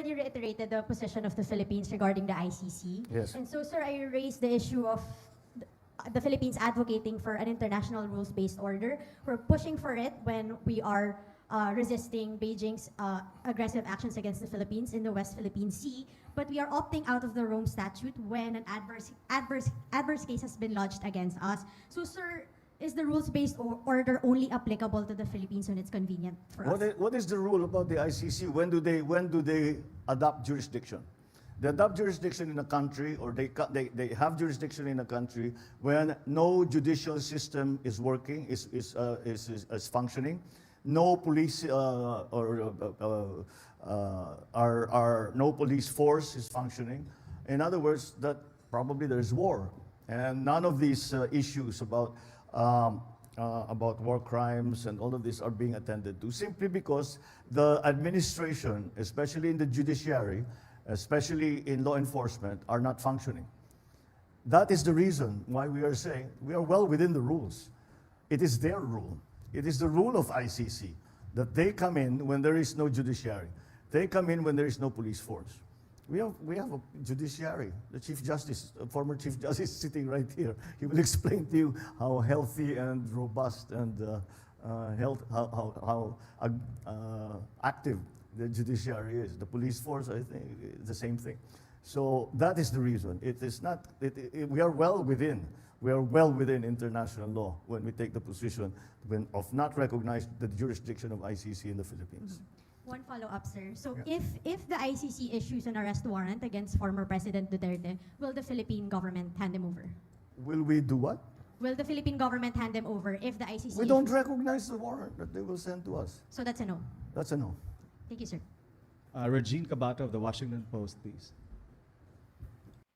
already reiterated the position of the Philippines regarding the ICC. Yes. And so, sir, I raised the issue of the- Philippines advocating for an international rules-based order. We're pushing for it when we are uh, resisting Beijing's uh, aggressive actions against the Philippines in the West Philippine Sea. But we are opting out of the Rome Statute when an adverse, adverse, adverse case has been lodged against us. So, sir, is the rules-based o- order only applicable to the Philippines when it's convenient for us? What is, what is the rule about the ICC? When do they when do they adopt jurisdiction? They adopt jurisdiction in a country, or they they, they have jurisdiction in a country when no judicial system is working, is is uh, is, is, is functioning, no police uh, or uh, uh, uh, our, our no police force is functioning. In other words, that probably there's war, and none of these uh, issues about um, uh, about war crimes and all of this are being attended to simply because the administration, especially in the judiciary, especially in law enforcement, are not functioning. That is the reason why we are saying we are well within the rules. It is their rule. It is the rule of ICC that they come in when there is no judiciary. They come in when there is no police force. We have, we have a judiciary. The Chief Justice, former Chief Justice, sitting right here. He will explain to you how healthy and robust and uh, uh, health, how, how, how uh, uh, active the judiciary is. The police force, I think, the same thing. So that is the reason. It is not, it, it, we are well within, we are well within international law when we take the position when, of not recognizing the jurisdiction of ICC in the Philippines. One follow-up, sir. So Yeah. if if the ICC issues an arrest warrant against former President Duterte, will the Philippine government hand him over? Will we do what? Will the Philippine government hand him over if the ICC? We don't issues- recognize the warrant that they will send to us. So that's a no. That's a no. Thank you, sir. Uh, Regine Cabato of the Washington Post, please.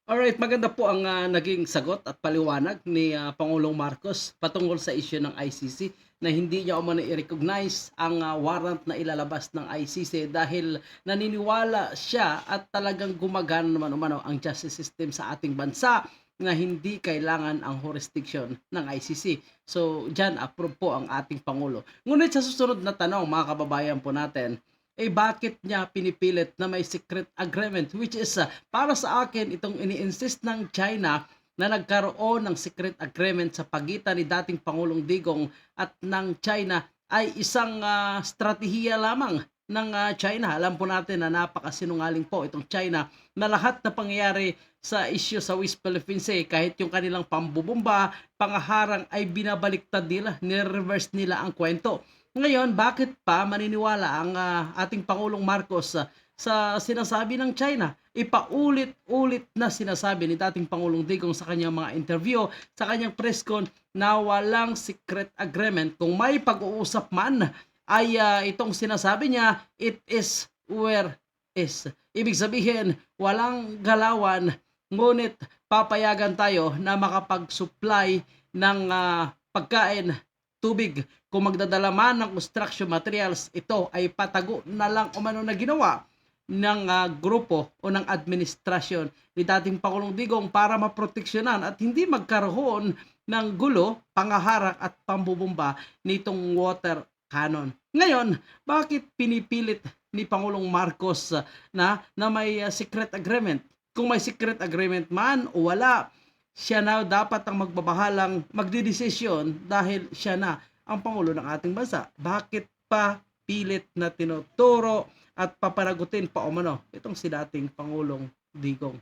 Alright, maganda po ang ah, naging sagot at paliwanag ni ah, Pangulong Marcos patungkol sa issue ng ICC na hindi niya umano i-recognize ang ah, warrant na ilalabas ng ICC dahil naniniwala siya at talagang gumagana naman umano ang justice system sa ating bansa na hindi kailangan ang jurisdiction ng ICC. So, dyan approve po ang ating Pangulo. Ngunit sa susunod na tanong, mga kababayan po natin, eh bakit niya pinipilit na may secret agreement which is uh, para sa akin itong ini-insist ng China na nagkaroon ng secret agreement sa pagitan ni dating Pangulong Digong at ng China ay isang uh, strategiya lamang ng uh, China. Alam po natin na napakasinungaling po itong China na lahat na pangyayari sa issue sa West Philippine Sea, kahit yung kanilang pambubumba, pangaharang ay binabaliktad nila, nire-reverse nila ang kwento. Ngayon, bakit pa maniniwala ang ah, ating Pangulong Marcos ah, sa sinasabi ng China? Ipaulit-ulit na sinasabi ni dating Pangulong Digong sa kanyang mga interview, sa kanyang press con na walang secret agreement. Kung may pag-uusap man, ay ah, itong sinasabi niya, it is where is. Ibig sabihin, walang galawan, ngunit papayagan tayo na makapag-supply ng ah, pagkain, tubig. Kung magdadala man ng construction materials, ito ay patago na lang umano na ginawa ng ah, grupo o ng administrasyon ni dating Pangulong Digong para maproteksyonan at hindi magkaroon ng gulo, pangaharak at pambubumba nitong water cannon. Ngayon, bakit pinipilit ni Pangulong Marcos ah, na na may ah, secret agreement? Kung may secret agreement man o wala, siya na dapat ang magbabahalang magdidesisyon dahil siya na ang Pangulo ng ating bansa. Bakit pa pilit na tinuturo at papanagutin pa umano itong si dating Pangulong Digong?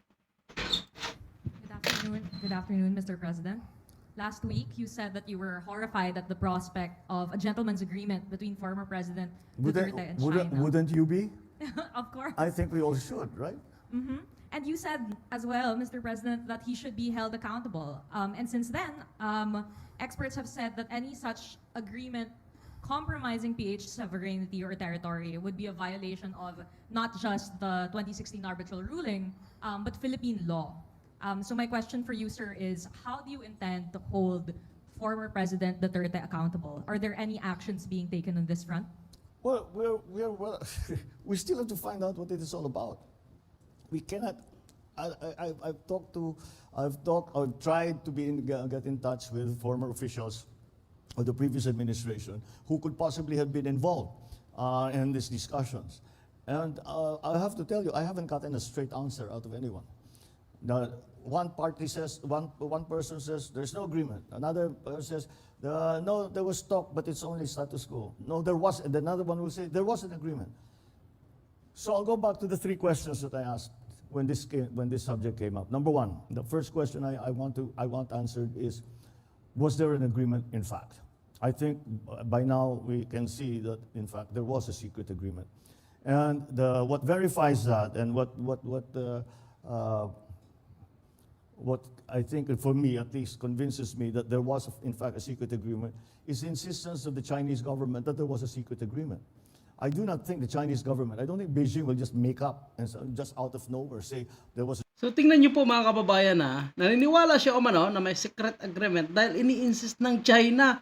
Good afternoon, good afternoon, Mr. President. Last week, you said that you were horrified at the prospect of a gentleman's agreement between former President Wouldn't, Duterte and wouldn't, China. wouldn't you be? of course. I think we all should, right? hmm And you said as well, Mr. President, that he should be held accountable. Um, and since then, um, experts have said that any such agreement compromising PH sovereignty or territory would be a violation of not just the 2016 arbitral ruling, um, but Philippine law. Um, so my question for you, sir, is how do you intend to hold former President Duterte accountable? Are there any actions being taken on this front? Well, we're, we're, well, we still have to find out what it is all about. We cannot. I, I've talked to, I've talked, I've tried to be in, get in touch with former officials of the previous administration who could possibly have been involved uh, in these discussions. And uh, I have to tell you, I haven't gotten a straight answer out of anyone. The one party says, one, one person says, there's no agreement. Another person says, "Uh, no, there was talk, but it's only status quo. No, there was, and another one will say, there was an agreement. So I'll go back to the three questions that I asked when this, came, when this subject came up. Number one, the first question I, I, want to, I want answered is, was there an agreement in fact? I think uh, by now we can see that in fact there was a secret agreement. And the, what verifies that and what, what, what, uh, uh, what I think for me at least convinces me that there was in fact a secret agreement is the insistence of the Chinese government that there was a secret agreement. I do not think the Chinese government, I don't think Beijing will just make up and just out of nowhere say there was So tingnan niyo po mga kababayan na naniniwala siya umano na may secret agreement dahil ini-insist ng China.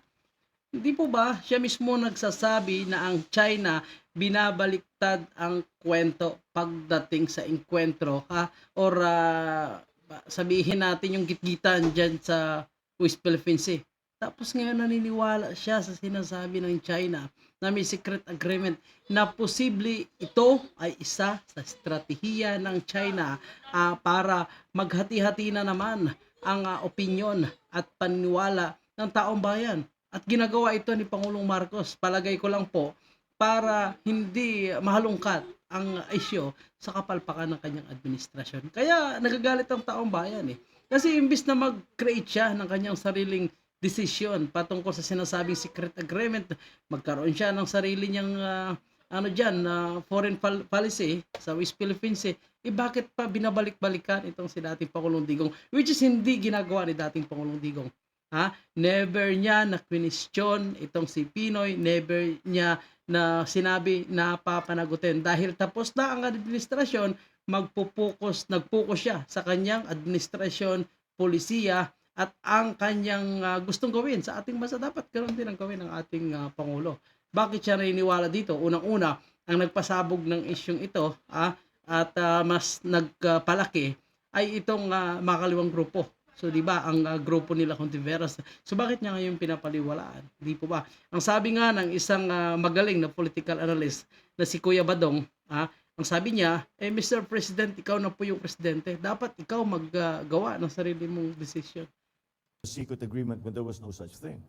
Hindi po ba siya mismo nagsasabi na ang China binabaliktad ang kwento pagdating sa enkwentro ha or ah, sabihin natin yung gitgitan dyan sa West Philippine Sea. Tapos ngayon naniniwala siya sa sinasabi ng China na may secret agreement na posible ito ay isa sa estratehiya ng China ah, para maghati-hati na naman ang ah, opinyon at paniniwala ng taong bayan. At ginagawa ito ni Pangulong Marcos, palagay ko lang po, para hindi mahalungkat ang isyo sa kapalpakan ng kanyang administrasyon. Kaya nagagalit ang taong bayan eh. Kasi imbis na mag-create siya ng kanyang sariling desisyon patungkol sa sinasabing secret agreement, magkaroon siya ng sarili niyang ah, ano diyan na foreign pol- policy sa West Philippine Sea, eh bakit pa binabalik-balikan itong si dating Pangulong Digong which is hindi ginagawa ni dating Pangulong Digong. Ha? Never niya na question itong si Pinoy, never niya na sinabi na papanagutin dahil tapos na ang administrasyon, magpupokus, nagpokus siya sa kanyang administrasyon, polisiya at ang kanyang ah, gustong gawin sa ating bansa dapat ganoon din ang gawin ng ating ah, pangulo. Bakit siya naniniwala dito? Unang-una, ang nagpasabog ng isyong ito ah, at ah, mas nagpalaki ay itong ah, makaliwang grupo. So, di ba, ang ah, grupo nila Contiveros. So, bakit niya ngayon pinapaliwalaan? Di po ba? Ang sabi nga ng isang ah, magaling na political analyst na si Kuya Badong, ah, ang sabi niya, eh Mr. President, ikaw na po yung presidente. Dapat ikaw maggawa ng sarili mong decision. Secret agreement when there was no such thing.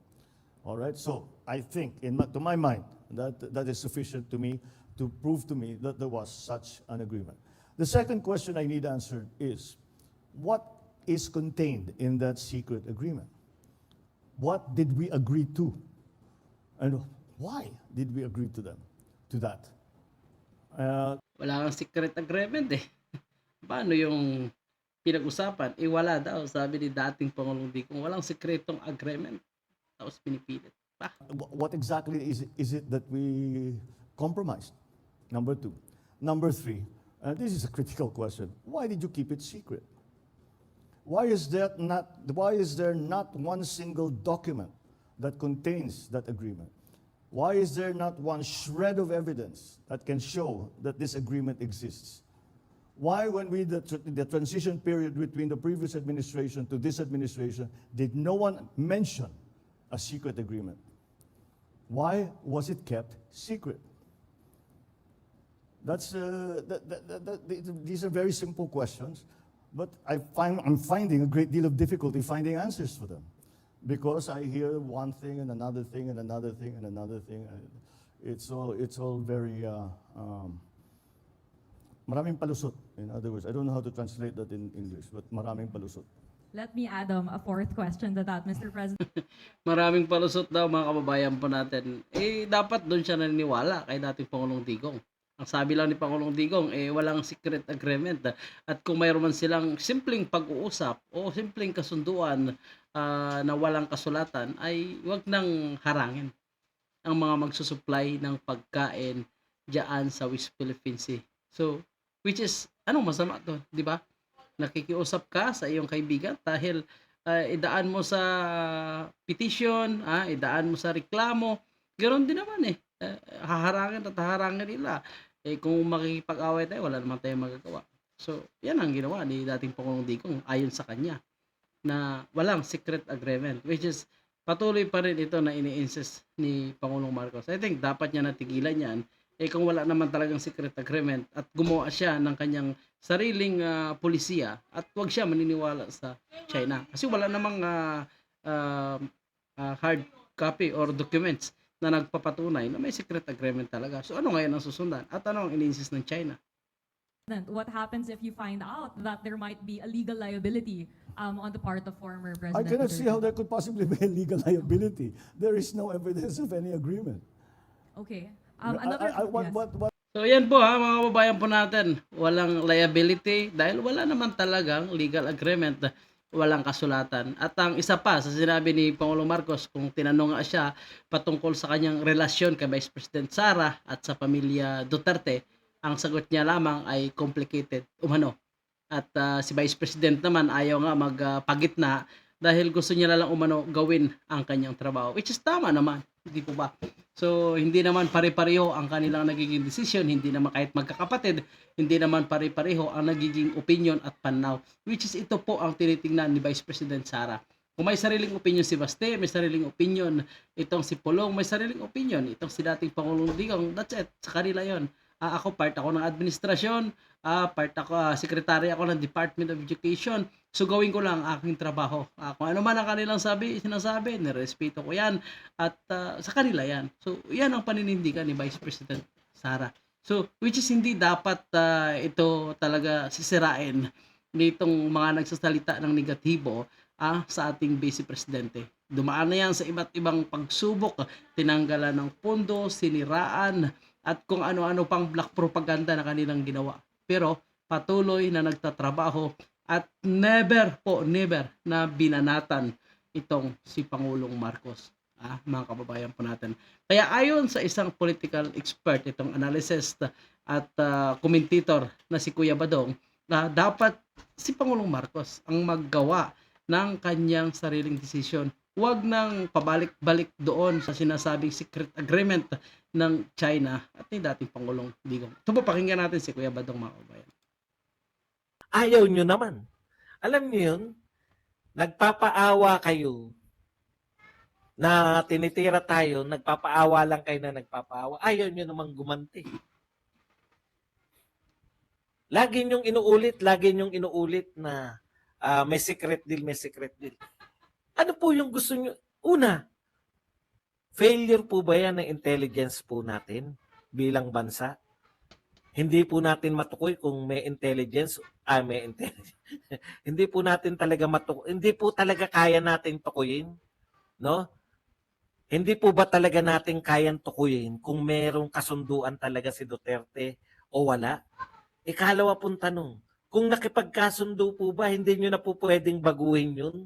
All right, so I think, in my, to my mind, that that is sufficient to me to prove to me that there was such an agreement. The second question I need answered is, what is contained in that secret agreement? What did we agree to, and why did we agree to them, to that? Uh, Wala kang secret agreement eh. Paano yung pinag-usapan? Eh wala daw, sabi ni dating Pangulong Digong, walang sekretong agreement. Tapos pinipilit. Pa. Wh- What exactly is, is it that we compromised? Number two. Number three, and this is a critical question. Why did you keep it secret? Why is that not, why is there not one single document that contains that agreement? Why is there not one shred of evidence that can show that this agreement exists? Why, when we, the, the transition period between the previous administration to this administration, did no one mention a secret agreement? Why was it kept secret? That's, uh, that, that, that, these are very simple questions, but I find, I'm finding a great deal of difficulty finding answers for them. Because I hear one thing and another thing and another thing and another thing. It's all, it's all very, uh, um, maraming palusot. In other words, I don't know how to translate that in English, but maraming palusot. Let me add um, a fourth question to that, Mr. President. Maraming palusot daw mga kababayan po natin. Eh dapat doon siya naniniwala kay dating Pangulong Digong. Ang sabi lang ni Pangulong Digong, eh walang secret agreement. At kung mayroon man silang simpleng pag-uusap o simpleng kasunduan ah, na walang kasulatan, ay wag nang harangin ang mga magsusupply ng pagkain diyan sa West Philippine Sea. So, which is, anong masama to, di ba? Nakikiusap ka sa iyong kaibigan dahil ah, idaan mo sa petition, ah, idaan mo sa reklamo. Ganon din naman eh. Eh, haharangin at haharangin nila. Eh, kung makikipag-away tayo, wala naman tayong magagawa. So, yan ang ginawa ni dating Pangulong Digong ayon sa kanya na walang secret agreement which is patuloy pa rin ito na ini-insist ni Pangulong Marcos. I think dapat niya natigilan yan eh kung wala naman talagang secret agreement at gumawa siya ng kanyang sariling ah, polisiya at wag siya maniniwala sa China. Kasi wala namang ah, ah, ah, hard copy or documents na nagpapatunay na may secret agreement talaga. So ano ngayon ang susundan? At ano ang ininsist ng China? What happens if you find out that there might be a legal liability um, on the part of former I President cannot see how there could possibly be a legal liability. There is no evidence of any agreement. Okay. Um, another, I- I- what- yes. what- what- So yan po ha mga kababayan po natin. Walang liability dahil wala naman talagang legal agreement. Walang kasulatan. At ang isa pa sa sinabi ni Pangulong Marcos kung tinanong nga siya patungkol sa kanyang relasyon kay Vice President Sara at sa pamilya Duterte, ang sagot niya lamang ay complicated umano. At ah, si Vice President naman ayaw nga magpagitna dahil gusto niya lang umano gawin ang kanyang trabaho. Which is tama naman. Hindi po ba? So, hindi naman pare-pareho ang kanilang nagiging decision, hindi naman kahit magkakapatid, hindi naman pare-pareho ang nagiging opinion at pananaw. Which is ito po ang tinitingnan ni Vice President Sara. Kung may sariling opinion si Baste, may sariling opinion itong si Pulong, may sariling opinion itong si dating Pangulong Digong, that's it, sa kanila yon. Ah, ako part ako ng administrasyon, ah, part ako, ah, secretary ako ng Department of Education. So gawin ko lang ang aking trabaho. Ah, kung ano man ang kanilang sabi, sinasabi, nirespeto ko yan at ah, sa kanila yan. So yan ang paninindigan ni Vice President Sara. So which is hindi dapat ah, ito talaga sisirain nitong mga nagsasalita ng negatibo ah, sa ating Vice Presidente. Dumaan na yan sa iba't ibang pagsubok, tinanggalan ng pondo, siniraan, at kung ano-ano pang black propaganda na kanilang ginawa. Pero patuloy na nagtatrabaho at never po, never na binanatan itong si Pangulong Marcos. Ah, mga kababayan po natin. Kaya ayon sa isang political expert, itong analyst at ah, commentator na si Kuya Badong, na dapat si Pangulong Marcos ang maggawa ng kanyang sariling desisyon. Huwag nang pabalik-balik doon sa sinasabing secret agreement ng China at ni dating Pangulong Digong. Ito po, pakinggan natin si Kuya Badong mga kababayan. Ayaw nyo naman. Alam niyo yun, nagpapaawa kayo na tinitira tayo, nagpapaawa lang kayo na nagpapaawa. Ayaw nyo naman gumanti. Lagi nyong inuulit, lagi nyong inuulit na ah, may secret deal, may secret deal. Ano po yung gusto nyo? Una, failure po ba yan ng intelligence po natin bilang bansa? Hindi po natin matukoy kung may intelligence, ah, may intelligence. hindi po natin talaga matukoy, hindi po talaga kaya natin tukuyin, no? Hindi po ba talaga natin kayang tukuyin kung merong kasunduan talaga si Duterte o wala? Ikalawa pong tanong, kung nakipagkasundo po ba, hindi nyo na po pwedeng baguhin yun?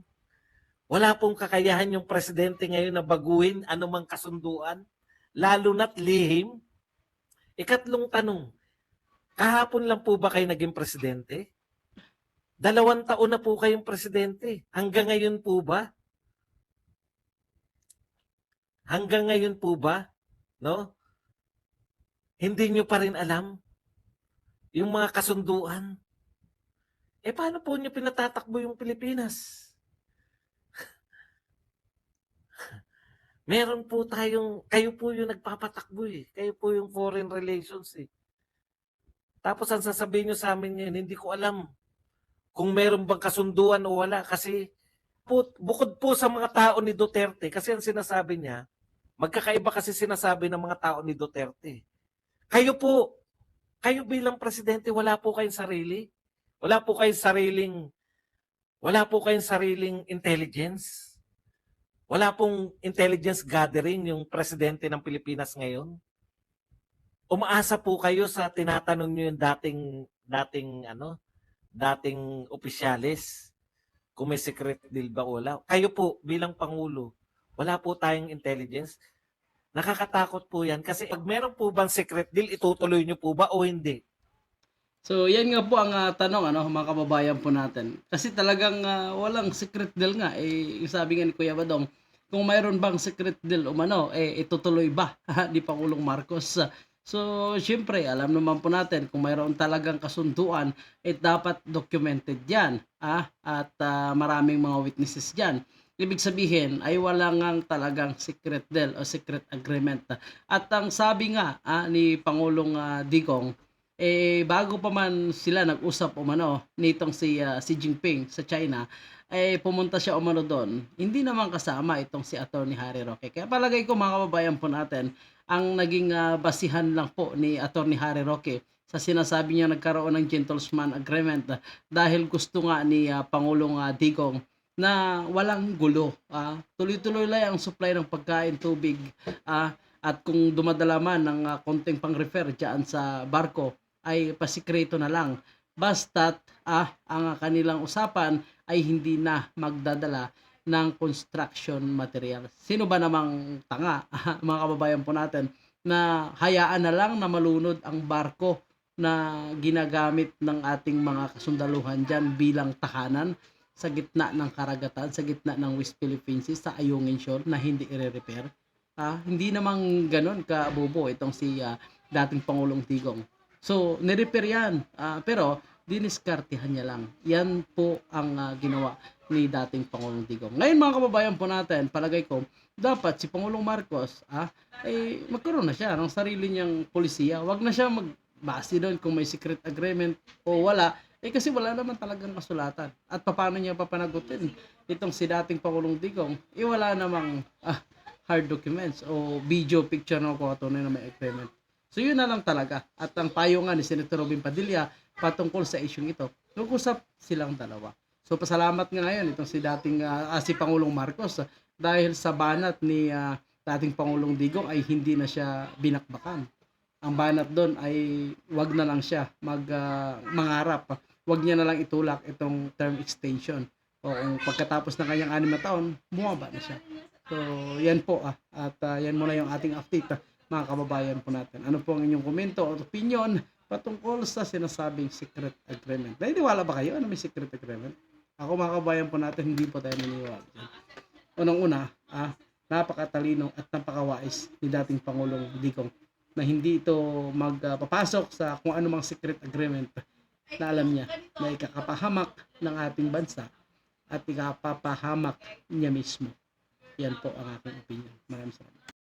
Wala pong kakayahan yung presidente ngayon na baguhin anumang kasunduan, lalo na't lihim. Ikatlong tanong, Kahapon lang po ba kayo naging presidente? Dalawang taon na po kayong presidente. Hanggang ngayon po ba? Hanggang ngayon po ba? No? Hindi nyo pa rin alam yung mga kasunduan. Eh paano po nyo pinatatakbo yung Pilipinas? Meron po tayong, kayo po yung nagpapatakbo eh. Kayo po yung foreign relations eh. Tapos ang sasabihin nyo sa amin ngayon, hindi ko alam kung meron bang kasunduan o wala. Kasi bukod po sa mga tao ni Duterte, kasi ang sinasabi niya, magkakaiba kasi sinasabi ng mga tao ni Duterte. Kayo po, kayo bilang presidente, wala po kayong sarili. Wala po kayong sariling, wala po kayong sariling intelligence. Wala pong intelligence gathering yung presidente ng Pilipinas ngayon umaasa po kayo sa tinatanong niyo yung dating dating ano, dating opisyalis kung may secret deal ba wala. Kayo po bilang pangulo, wala po tayong intelligence. Nakakatakot po 'yan kasi pag meron po bang secret deal, itutuloy niyo po ba o hindi? So, yan nga po ang ah, tanong, ano, mga kababayan po natin. Kasi talagang ah, walang secret deal nga. Eh, yung sabi nga ni Kuya Badong, kung mayroon bang secret deal umano, eh, itutuloy ba ni Pangulong Marcos? So, syempre, alam naman po natin, kung mayroon talagang kasunduan, eh, dapat documented yan. Ah? At ah, maraming mga witnesses dyan. Ibig sabihin ay wala ngang talagang secret deal o secret agreement. At ang sabi nga ah, ni Pangulong ah, Digong, eh bago pa man sila nag-usap umano nitong si ah, Xi Jinping sa China, eh pumunta siya umano doon. Hindi naman kasama itong si Attorney Harry Roque. Kaya palagay ko mga kababayan po natin, ang naging ah, basihan lang po ni Attorney Harry Roque sa sinasabi niya nagkaroon ng gentleman agreement ah, dahil gusto nga ni ah, Pangulong ah, Digong na walang gulo. ah. tuloy-tuloy lang ang supply ng pagkain, tubig, ah, at kung dumadala man ng ah, konting pang-refer dyan sa barko, ay pasikreto na lang. Basta't ah, ang kanilang usapan ay hindi na magdadala ng construction materials. Sino ba namang tanga, mga kababayan po natin, na hayaan na lang na malunod ang barko na ginagamit ng ating mga kasundaluhan dyan bilang tahanan sa gitna ng karagatan, sa gitna ng West Philippine Sea, sa Ayungin Shore na hindi i-repair. Ah, hindi namang ganun ka bobo itong si ah, dating Pangulong Tigong. So, nirepair yan. Ah, pero, diniskartihan niya lang. Yan po ang ah, ginawa ni dating Pangulong Digong. Ngayon mga kababayan po natin, palagay ko, dapat si Pangulong Marcos, ah, ay magkaroon na siya ng sarili niyang polisiya. Huwag na siya magbase doon kung may secret agreement o wala. Eh kasi wala naman talagang kasulatan. At paano niya papanagutin itong si dating Pangulong Digong? Eh wala namang ah, hard documents o video picture na kuhatunay na may agreement. So yun na lang talaga. At ang payo nga ni Senator Robin Padilla patungkol sa isyong ito, nag-usap silang dalawa. So pasalamat nga ngayon itong si dating ah, si Pangulong Marcos ah, dahil sa banat ni ah, dating Pangulong Digong ay hindi na siya binakbakan. Ang banat doon ay wag na lang siya mag ah, mangarap. Wag niya na lang itulak itong term extension. O kung pagkatapos ng kanyang anim na taon, bumaba na siya. So, yan po ah. At ah, yan muna yung ating update mga kababayan po natin. Ano po ang inyong komento o opinion patungkol sa sinasabing secret agreement? Naniniwala ba kayo na may secret agreement? Ako mga kababayan po natin, hindi po tayo naniniwala. dyan. Unang-una, ah, napakatalino at napakawais ni dating Pangulong Digong na hindi ito magpapasok sa kung ano mang secret agreement na alam niya na ikakapahamak ng ating bansa at ikapapahamak niya mismo. Yan po ang aking opinion. Maraming salamat.